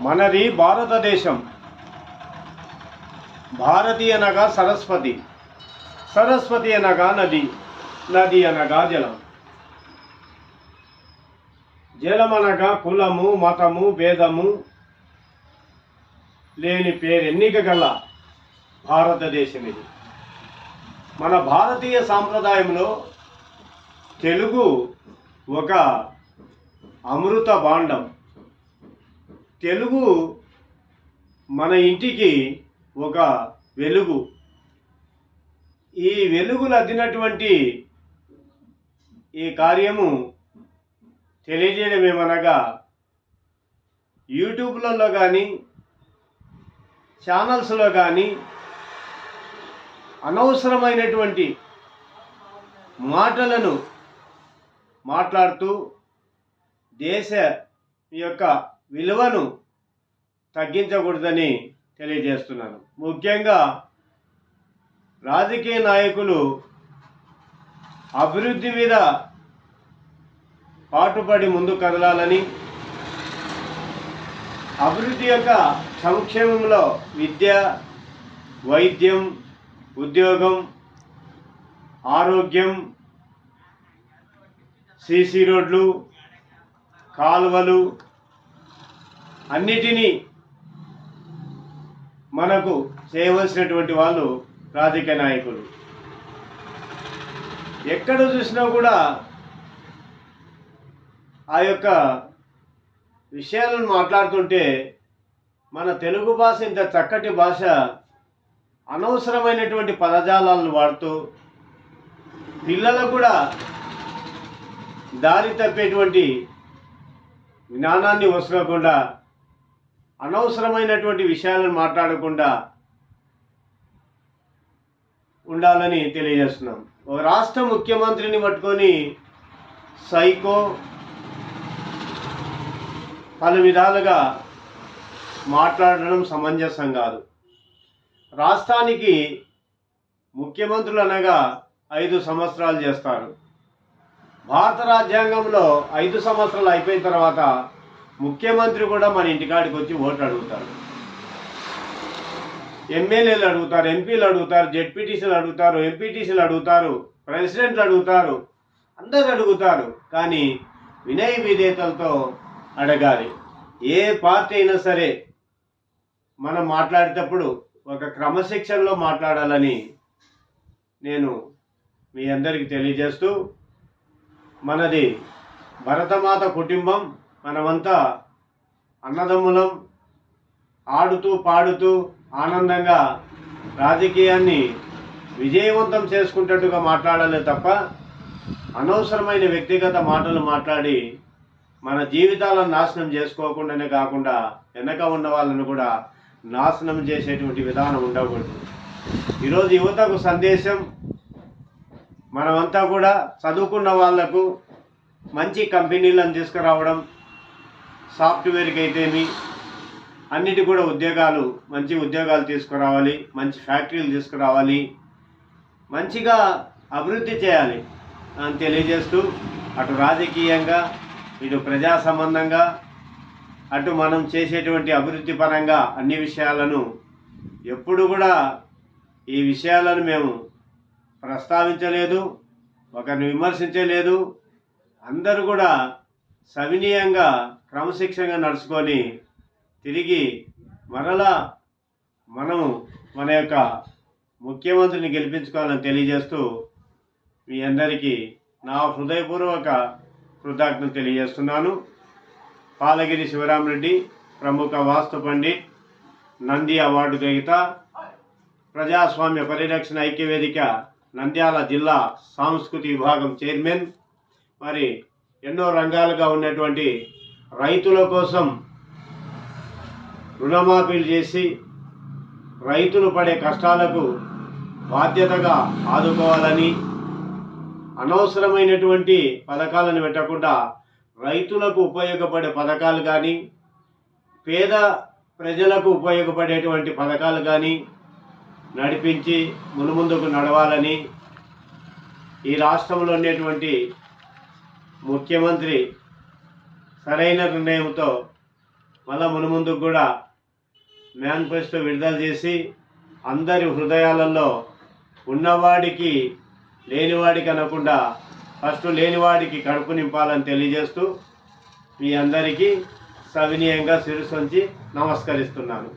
మనది భారతదేశం. భారతి అనగా సరస్వతి. సరస్వతి అనగా నది. నది అనగా జలం. జలం అనగా కులము మతము భేదము లేని పేరెన్నిక గల భారతదేశం ఇది. మన భారతీయ సాంప్రదాయంలో తెలుగు ఒక అమృత భాండం. తెలుగు మన ఇంటికి ఒక వెలుగు. ఈ వెలుగులు అద్దినటువంటి ఈ కార్యము తెలియజేయడం ఏమనగా యూట్యూబ్లలో కానీ ఛానల్స్లో కానీ అనవసరమైనటువంటి మాటలను మాట్లాడుతూ దేశ యొక్క విలువను తగ్గించకూడదని తెలియజేస్తున్నాను. ముఖ్యంగా రాజకీయ నాయకులు అభివృద్ధి మీద పాటుపడి ముందు కదలాలని అభివృద్ధి యొక్క సంక్షేమంలో విద్య వైద్యం ఉద్యోగం ఆరోగ్యం సీసీ రోడ్లు కాలువలు అన్నిటినీ మనకు చేయవలసినటువంటి వాళ్ళు రాజకీయ నాయకులు. ఎక్కడ చూసినా కూడా ఆ యొక్క విషయాలను మాట్లాడుతుంటే మన తెలుగు భాష ఇంత చక్కటి భాష అనవసరమైనటువంటి పదజాలాలను వాడుతూ పిల్లలకు కూడా దారి తప్పేటువంటి జ్ఞానాన్ని వసలకుండా అనవసరమైనటువంటి విషయాలను మాట్లాడకుండా ఉండాలని తెలియజేస్తున్నాం. ఒక రాష్ట్ర ముఖ్యమంత్రిని పట్టుకొని సైకో పలు విధాలుగా మాట్లాడడం సమంజసం కాదు. రాష్ట్రానికి ముఖ్యమంత్రులు అనగా ఐదు సంవత్సరాలు చేస్తారు. భారత రాజ్యాంగంలో ఐదు సంవత్సరాలు అయిపోయిన తర్వాత ముఖ్యమంత్రి కూడా మన ఇంటికాడికి వచ్చి ఓట్లు అడుగుతారు. ఎమ్మెల్యేలు అడుగుతారు ఎంపీలు అడుగుతారు జెడ్పీటీసీలు అడుగుతారు ఎంపీటీసీలు అడుగుతారు ప్రెసిడెంట్లు అడుగుతారు అందరు అడుగుతారు. కానీ వినయ విధేయతలతో అడగాలి. ఏ పార్టీ అయినా సరే మనం మాట్లాడేటప్పుడు ఒక క్రమశిక్షణలో మాట్లాడాలని నేను మీ అందరికీ తెలియజేస్తూ మనది భరతమాత కుటుంబం మనమంతా అన్నదమ్ములం ఆడుతూ పాడుతూ ఆనందంగా రాజకీయాన్ని విజయవంతం చేసుకుంటట్టుగా మాట్లాడాలి తప్ప అనవసరమైన వ్యక్తిగత మాటలు మాట్లాడి మన జీవితాలను నాశనం చేసుకోకుండానే కాకుండా వెనక ఉన్న వాళ్ళను కూడా నాశనం చేసేటువంటి విధానం ఉండకూడదు. ఈరోజు యువతకు సందేశం మనమంతా కూడా చదువుకున్న వాళ్ళకు మంచి కంపెనీలను తీసుకురావడం సాఫ్ట్వేర్కి అయితేమి అన్నిటి కూడా ఉద్యోగాలు మంచి ఉద్యోగాలు తీసుకురావాలి మంచి ఫ్యాక్టరీలు తీసుకురావాలి మంచిగా అభివృద్ధి చేయాలి అని తెలియజేస్తూ అటు రాజకీయంగా ఇటు ప్రజా సంబంధంగా అటు మనం చేసేటువంటి అభివృద్ధి పరంగా అన్ని విషయాలను ఎప్పుడు కూడా ఈ విషయాలను మేము ప్రస్తావించలేదు ఒకరిని విమర్శించలేదు అందరూ కూడా సవినీయంగా క్రమశిక్షణగా నడుచుకొని తిరిగి మరలా మనము మన యొక్క ముఖ్యమంత్రిని గెలిపించుకోవాలని తెలియజేస్తూ మీ అందరికీ నా హృదయపూర్వక కృతజ్ఞతలు తెలియజేస్తున్నాను. పాలగిరి శివరామరెడ్డి ప్రముఖ వాస్తు పండిట్ నంది అవార్డు గ్రహీత ప్రజాస్వామ్య పరిరక్షణ ఐక్యవేదిక నంద్యాల జిల్లా సాంస్కృతిక విభాగం చైర్మన్ మరి ఎన్నో రంగాలుగా ఉన్నటువంటి రైతుల కోసం రుణమాఫీలు చేసి రైతులు పడే కష్టాలకు బాధ్యతగా ఆదుకోవాలని అనవసరమైనటువంటి పథకాలను పెట్టకుండా రైతులకు ఉపయోగపడే పథకాలు కానీ పేద ప్రజలకు ఉపయోగపడేటువంటి పథకాలు కానీ నడిపించి మునుముందుకు నడవాలని ఈ రాష్ట్రంలో ఉండేటువంటి ముఖ్యమంత్రి సరైన నిర్ణయంతో మళ్ళా మునుముందుకు కూడా మేనిఫెస్టో విడుదల చేసి అందరి హృదయాలలో ఉన్నవాడికి లేనివాడికి అనకుండా ఫస్ట్ లేనివాడికి కడుపు నింపాలని తెలియజేస్తూ మీ అందరికీ సవినీయంగా శిరసొంచి నమస్కరిస్తున్నాను.